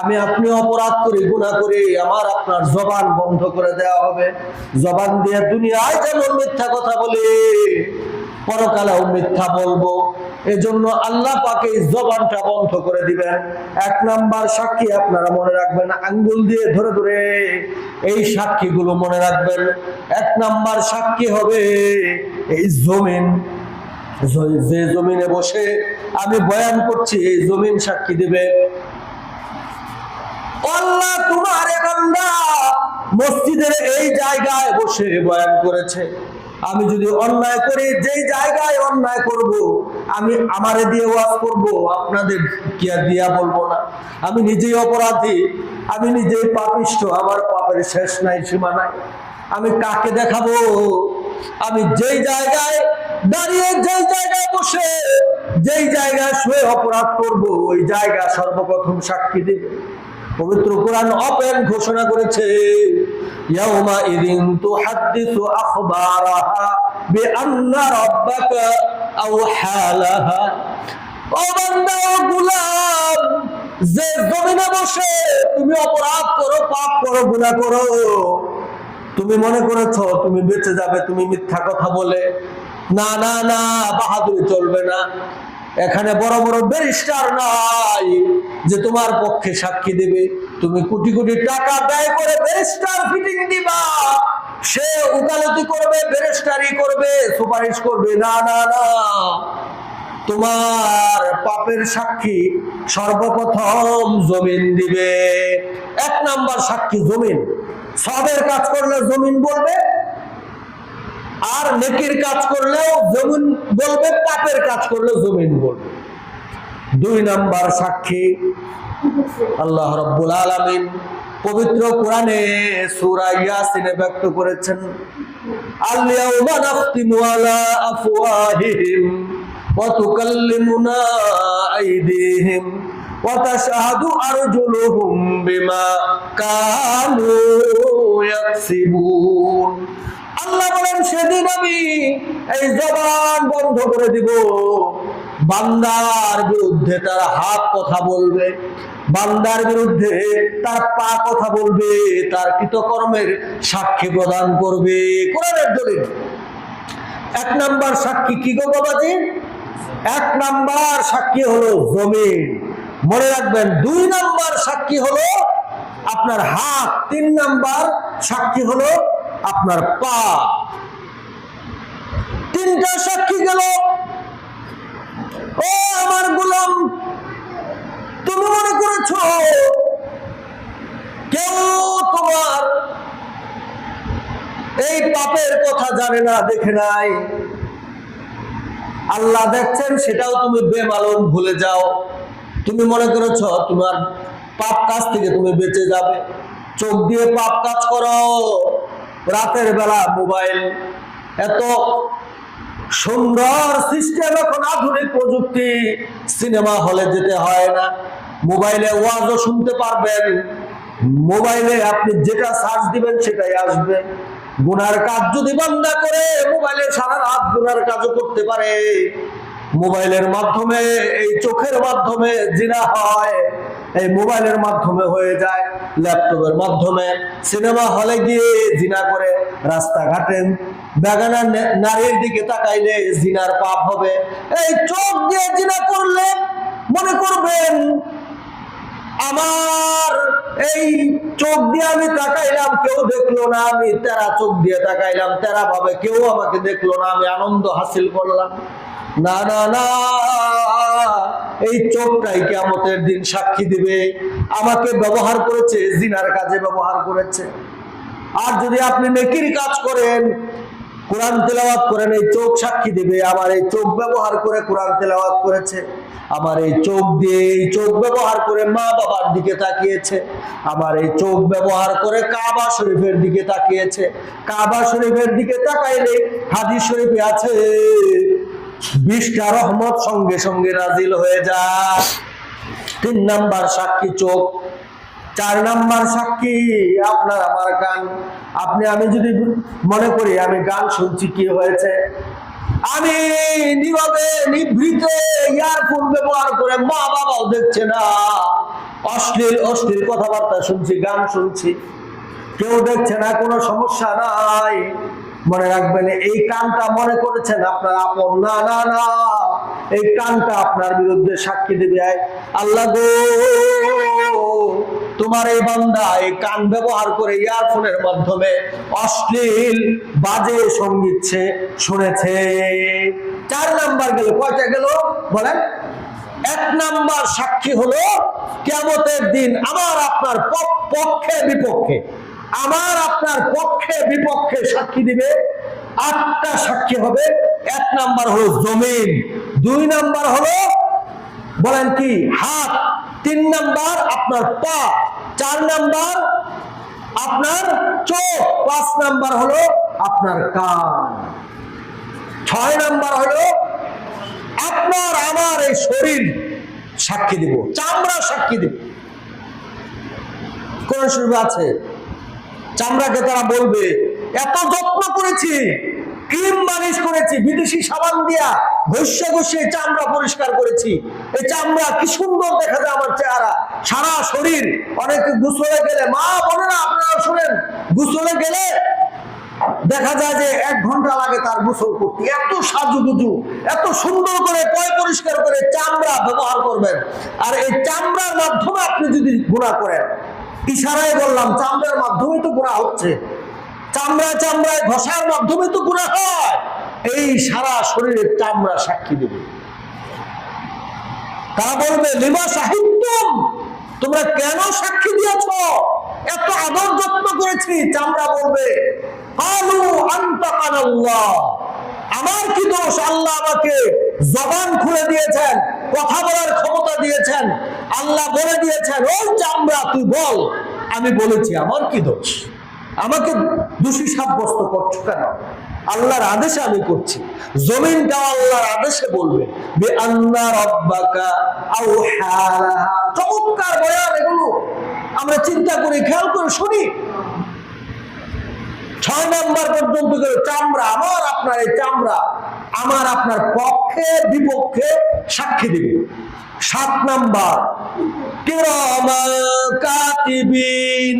আমি আপনি অপরাধ করে গুণা করি আমার আপনার জবান বন্ধ করে দেওয়া হবে। জবান দিয়ে দুনিয়ায় যেমন মিথ্যা কথা বলি, পরকালেও মিথ্যা বলব। এজন্য আল্লাহ পাকে জবানটা বন্ধ করে দিবেন। এক নাম্বার সাক্ষী আপনারা মনে রাখবেন, আঙ্গুল দিয়ে ধরে ধরে এই সাক্ষীগুলো মনে রাখবেন। এক নাম্বার সাক্ষী হবে এই জমিন। যে জমিনে বসে আমি বয়ান করছি, এই জমিন সাক্ষী দিবে। আল্লাহ তোমার বান্দা মসজিদের এই জায়গায় বসে বয়ান করেছে। আমি যদি অন্যায় করি, যেই জায়গায় অন্যায় করব, আমি আমারে দিয়ে ওয়াজ করব, আপনাদের কি আর দিয়া বলব না। আমি নিজেই অপরাধী, আমি নিজেই পাপিষ্ট, আমার পাপের শেষ নাই, সীমা নাই। আমি কাকে দেখাবো? আমি যেই জায়গায় দাঁড়িয়ে, যেই জায়গায় বসে, যেই জায়গায় শুয়ে অপরাধ করব, ওই জায়গা সর্বপ্রথম সাক্ষী দেবে। পবিত্র কোরআন অপেন ঘোষণা করেছে যে বসে তুমি অপরাধ করো, পাপ করো করো, তুমি মনে করেছ তুমি বেঁচে যাবে, তুমি মিথ্যা কথা বলে। না না না, বাহাদুরি চলবে না। এখানে বড় বড় ব্যারিস্টার নাই যে তোমার পক্ষে সাক্ষী দেবে। তুমি কোটি কোটি টাকা ব্যয় করে ব্যারিস্টার ফিটিং দিবা। সে উকালতি করবে, ব্যারিস্টারি করবে, সুপারিশ করবে। না না না। তোমার পাপের সাক্ষী সর্বপ্রথম জমিন দিবে। এক নাম্বার সাক্ষী জমিন। সবের কাজ করলে জমিন বলবে আর নেকির কাজ করলেও জমিন বলবে, পাপের কাজ করলেও জমিন বলবে। দুই নাম্বার সাক্ষী, আল্লাহ রব্বুল আলামিন পবিত্র কোরআনে সূরা ইয়াসিনে ব্যক্ত করেছেন, আল-ইয়াউমা আল্লাহ বলেন, সেদিন আমি এই জবান বন্ধ করে দিব। বান্দার বিরুদ্ধে তার হাত কথা বলবে, বান্দার বিরুদ্ধে তার পা কথা বলবে, তার কৃতকর্মের সাক্ষী প্রদান করবে। কোরআনের দলিল। এক নাম্বার সাক্ষী কি গো বাবাজি? এক নাম্বার সাক্ষী হলো জমিন। মনে রাখবেন, দুই নাম্বার সাক্ষী হলো আপনার হাত, তিন নাম্বার সাক্ষী হলো আপনার পা। তিনটা সাক্ষী গেল। ও আমার গোলাম, তুমি মনে করেছ কেউ তোমার এই পাপের কথা জানে না, দেখে নাই? আল্লাহ দেখছেন, সেটাও তুমি বেমালন ভুলে যাও। তুমি মনে করেছ তোমার পাপ কাজ থেকে তুমি বেঁচে যাবে। চোখ দিয়ে পাপ কাজ করো। রাতের বেলা মোবাইল এত সুন্দর সিস্টেম এখন আধুনিক প্রযুক্তি, সিনেমা হলে যেতে হয় না। মোবাইলে ওয়াজও শুনতে পারবেন। মোবাইলে আপনি যেটা সার্চ দিবেন সেটাই আসবে। গুনার কাজ যদি বান্দা করে, মোবাইলে সারা রাত গুনার কাজও করতে পারে। মোবাইলের মাধ্যমে, এই চোখের মাধ্যমে জিনা হয়। এই মোবাইলের মাধ্যমে হয়ে যায়, ল্যাপটপের মাধ্যমে। সিনেমা হলে গিয়ে জিনা করে রাস্তাঘাটে বেগানা নারীর দিকে তাকাইলে জিনার পাপ হবে। এই চোখ দিয়ে জিনা করলে মনে করবেন আমার এই চোখ দিয়ে আমি তাকাইলাম, কেউ দেখল না আমি। তেরা চোখ দিয়ে তাকাইলাম তেরা ভাবে কেউ আমাকে দেখল না, আমি আনন্দ হাসিল করলাম। না না না, এই চোখটাই কেমতের দিন সাক্ষী দিবে। আমাকে ব্যবহার করেছে, জিনার কাজে ব্যবহার করেছে। আর যদি আপনি নেকির কাজ করেন, কোরআন তেলাওয়াত করেন, এই চোখ সাক্ষী দিবে। আমার এই চোখ ব্যবহার করে কোরআন তেলাওয়াত করেছে। আমার এই চোখ দিয়ে এই চোখ ব্যবহার করে মা বাবার দিকে তাকিয়েছে। আমার এই চোখ ব্যবহার করে কাবা শরীফের দিকে তাকিয়েছে। কাবা শরীফের দিকে তাকাইলে হাদিস শরীফে আছে বিশটা রহমত সঙ্গে সঙ্গে নাজিল হয়ে যায়। তিন নাম্বার সাক্ষী চোখ, চার নাম্বার সাক্ষী, আপনার আমার গান। আপনি, আমি যদি মনে করি আমি গান শুনছি কি হয়েছে। আমি নীরবে, নিভৃতে, ইয়ারফোন ব্যবহার করে মা বাবাও দেখছে না। অশ্লীল অশ্লীল কথাবার্তা শুনছি, গান শুনছি। কেউ দেখছে না, কোনো সমস্যা নাই। মনে রাখবেন, এই কানটা মনে করেছেন আপনার আপন। না না না, এই কানটা আপনার বিরুদ্ধে সাক্ষী দেবে। আল্লাহ গো, তোমার এই বান্দা এই কান ব্যবহার করে ইয়ারফোনের মাধ্যমে অশ্লীল বাজে সংগীত শুনেছে। চার নাম্বার গেল, কয়টা গেল? বলেন। এক নাম্বার সাক্ষী হলো কেমতের দিন আমার আপনার পক্ষে বিপক্ষে। আমার আপনার পক্ষে বিপক্ষে সাক্ষী দিবে। আটটা সাক্ষী হবে। এক নাম্বার হলো জমিন, দুই নাম্বার হলো, বলেন কি, হাত, তিন নাম্বার আপনার পা, চার নাম্বার আপনার চোখ, পাঁচ নাম্বার হলো আপনার কান, ছয় নাম্বার হলো আপনার, আমার এই শরীর সাক্ষী দিব, চামড়া সাক্ষী দিব। কোন শরীর আছে চামড়াকে তারা বলবে, এত যত্ন করেছি, ক্রিম মালিশ করেছি, বিদেশি সাবান দিয়া ঘষে ঘষে চামড়া পরিষ্কার করেছি। এই চামড়া কি সুন্দর দেখা যায় আমার চেহারা। সারা শরীর অনেকে গুসলে গেলে। মা বলে না আপনারা শুনেন, গুসলে গেলে দেখা যায় যে এক ঘণ্টা লাগে তার গোসল করতে। এত সাজুগুজু, এত সুন্দর করে পয় পরিষ্কার করে চামড়া ব্যবহার করবেন। আর এই চামড়ার মাধ্যমে আপনি যদি গুণা করেন ইশারায় বললাম, চামড়ার মাধ্যমে তো গুণা হচ্ছে। চামড়ায় চামড়ায় ঘষার মাধ্যমে তো গুণা হয়। এই সারা শরীরের চামড়া সাক্ষী দেবে। তারা বলবে, লিমা সাহিত্যম তোমরা কেন সাক্ষী দিয়েছ? এত আদর যত্ন করেছি। চামড়া বলবে আলু আন্তাকানাল্লাহ আমার কি দোষ? আল্লাহ আমাকে জবান খুলে দিয়েছেন। কথা বলার ক্ষমতা দিয়েছেন, আল্লাহ বলে দিয়েছেন, ওই চামড়া তুই বল। আমি বলেছি, আমার কি দোষ? আমাকে দোষী সাব্যস্ত করছ কেন? আল্লাহর আদেশে আমি করছি। জমিনটা আল্লাহর আদেশে বলবে, বে আল্লাহ চমৎকার বয়ান এগুলো। আমরা চিন্তা করি, খেয়াল করে শুনি। ছয় নাম্বার পর্যন্ত করে চামড়া, আমার আপনার এই চামড়া, আমার আপনার পক্ষে, বিপক্ষে সাক্ষী দেবে। সাত নাম্বার কেরমা কাতিবিন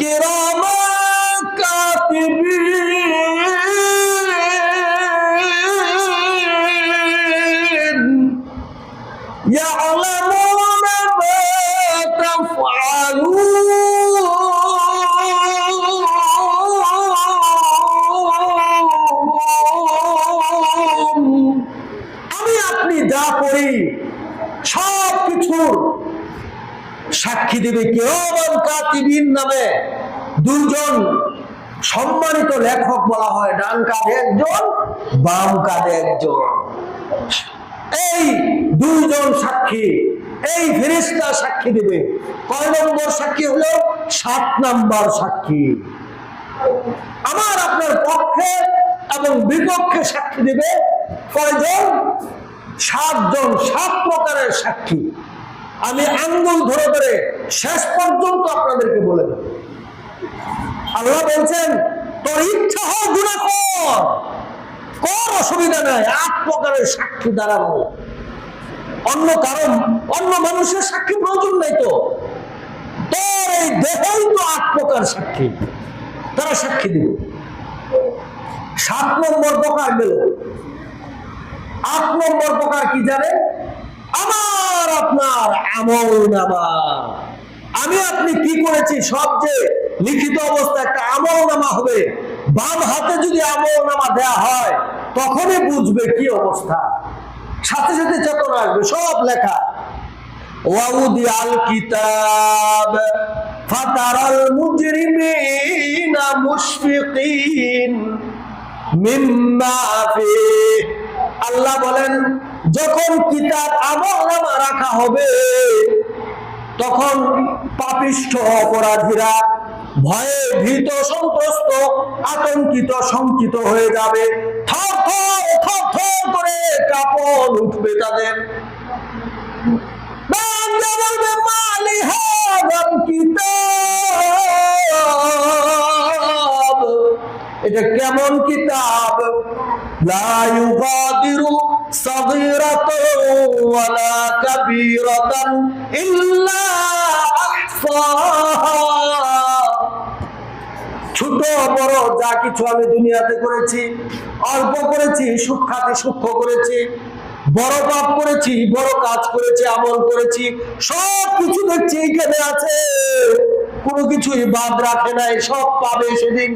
কেরম কাতিবিন ইয়া আল্লাহ সাক্ষী দেবে কাতিবিন নামে দুজন সম্মানিত লেখক বলা হয়, ডান কাঁধে একজন, বাম কাঁধে একজন। এই দুইজন সাক্ষী, এই ফেরিস্তা সাক্ষী দেবে। কয় নম্বর সাক্ষী হলো? সাত নম্বর সাক্ষী। আমার আপনার পক্ষে এবং বিপক্ষে সাক্ষী দিবে কয়জন? সাতজন, সাত প্রকারের সাক্ষী। আমি আঙ্গুল ধরে ধরে শেষ পর্যন্ত আপনাদেরকে বলে দেব। আল্লাহ বলছেন, তোর ইচ্ছা হয় গুণা কর। কোন অসুবিধা নাই, আট প্রকারের সাক্ষী দাঁড়ানো অন্য কারণ অন্য মানুষের সাক্ষী প্রয়োজন নেই তো। তোর এই দেহই তো আট প্রকার সাক্ষী। তারা সাক্ষী দিবে। সাত নম্বর প্রকার গেল। আট নম্বর প্রকার কি জানে? আমার আপনার আমল নামা। আমি আপনি কি করেছি? সব যে লিখিত অবস্থা একটা আমল নামা হবে। বাম হাতে যদি আমল নামা দেয়া হয়, তখনই বুঝবে কি অবস্থা। সাথে সাথে চেতনা আসবে, সব লেখা। ওয়াউদি মুশফিকিন আল্লাহ বলেন, যখন কিতাব আমল নামা রাখা হবে, তখন পাপিষ্ঠ অপরাধীরা ভয়ে ভীত, সন্ত্রস্ত, আতঙ্কিত, শঙ্কিত হয়ে যাবে। করে কাপড় উঠবে তাদের। মালি হাদাল কিতাব। এটা কেমন কিতাব? লা ইউগাদিরু ওয়ালা কাবীরাতান ইল্লা আহসাহা। ছোট, বড়, যা কিছু আমি দুনিয়াতে করেছি, অল্প করেছি সুখাতে সূক্ষ্ম করেছি, বড় পাপ করেছি, বড় কাজ করেছি, আমল করেছি সব কিছু দেখছি, এখানে আছে। কোনো কিছুই বাদ রাখে নাই, সব পাবে সেদিন।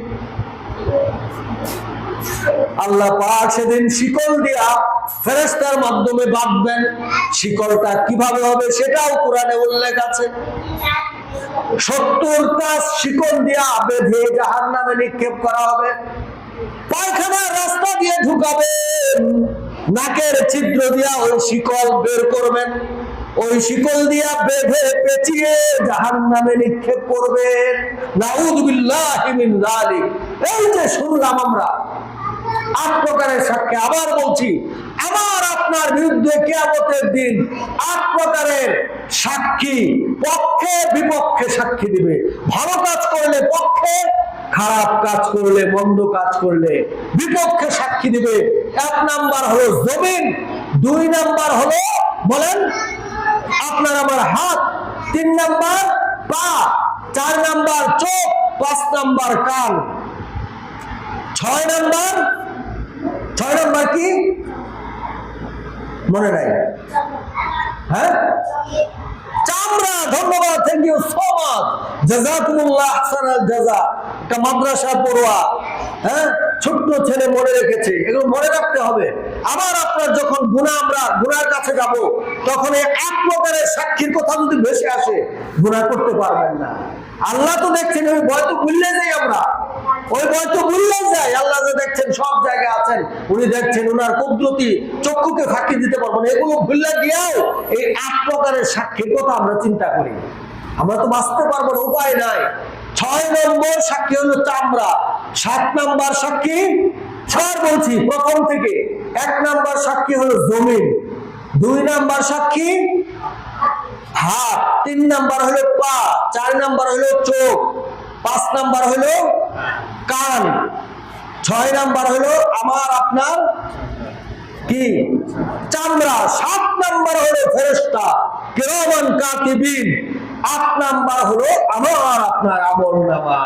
আল্লাহ পাক সেদিন শিকল দিয়া ফেরেস্তার মাধ্যমে বাঁধবেন। শিকলটা কীভাবে হবে সেটাও কোরআনে উল্লেখ আছে। সত্তরটা শিকল দিয়া বেঁধে নামে নিক্ষেপ করা হবে। পায়খানার রাস্তা দিয়ে ঢুকাবেন। নাকের ছিদ্র দিয়া ওই শিকল বের করবেন। ওই শিকল দিয়া বেঁধে পেঁচিয়ে জাহান নামে নিক্ষেপ করবেন। এই যে শুনলাম আমরা আট প্রকারের সাক্ষী আবার বলছি, আমার আপনার বিরুদ্ধে কেয়ামতের দিন আট প্রকারের সাক্ষী পক্ষে বিপক্ষে সাক্ষী দিবে। ভালো কাজ করলে পক্ষে, খারাপ কাজ করলে মন্দ কাজ করলে বিপক্ষে সাক্ষী দিবে। এক নাম্বার হলো জমিন, দুই নাম্বার হলো, বলেন, আপনার আমার হাত, তিন নাম্বার পা, চার নাম্বার চোখ, পাঁচ নাম্বার কান, ছয় নাম্বার কি? মনে নাই। হ্যাঁ? হ্যাঁ? ছোট্ট ছেলে মনে রেখেছে, এগুলো মনে রাখতে হবে। আবার আপনার যখন আমরা গুনার কাছে যাব, তখন এক সাক্ষীর কথা যদি ভেসে আসে গুনাহ করতে পারবেন না। আল্লাহ তো দেখছেন, ওই ভয় তো ভুললে যাই আমরা। ওই ভয় তো ভুললে যাই। আল্লাহ যে দেখছেন, সব জায়গায় আছেন। উনি দেখছেন উনার কুদরতি চক্ষুকে ফাঁকি দিতে পারব না। এগুলো ভুললে গিয়েও এই এক প্রকারের সাক্ষীর কথা আমরা চিন্তা করি। আমরা তো বাঁচতে পারব না, উপায় নাই। ছয় নম্বর সাক্ষী হলো চামড়া। সাত নম্বর সাক্ষী ছয় বলছি প্রথম থেকে। এক নম্বর সাক্ষী হলো জমিন। দুই নম্বর সাক্ষী হাত তিন নাম্বার হলো পা, চার নাম্বার হলো চোখ, পাঁচ নাম্বার হলো কান, ছয় নাম্বার হলো আমার আপনার কি? চামড়া, সাত নাম্বার হলো ফেরেস্তা কেরমন কাতিবিন, আট নাম্বার হলো আমার আপনার আমল নামা।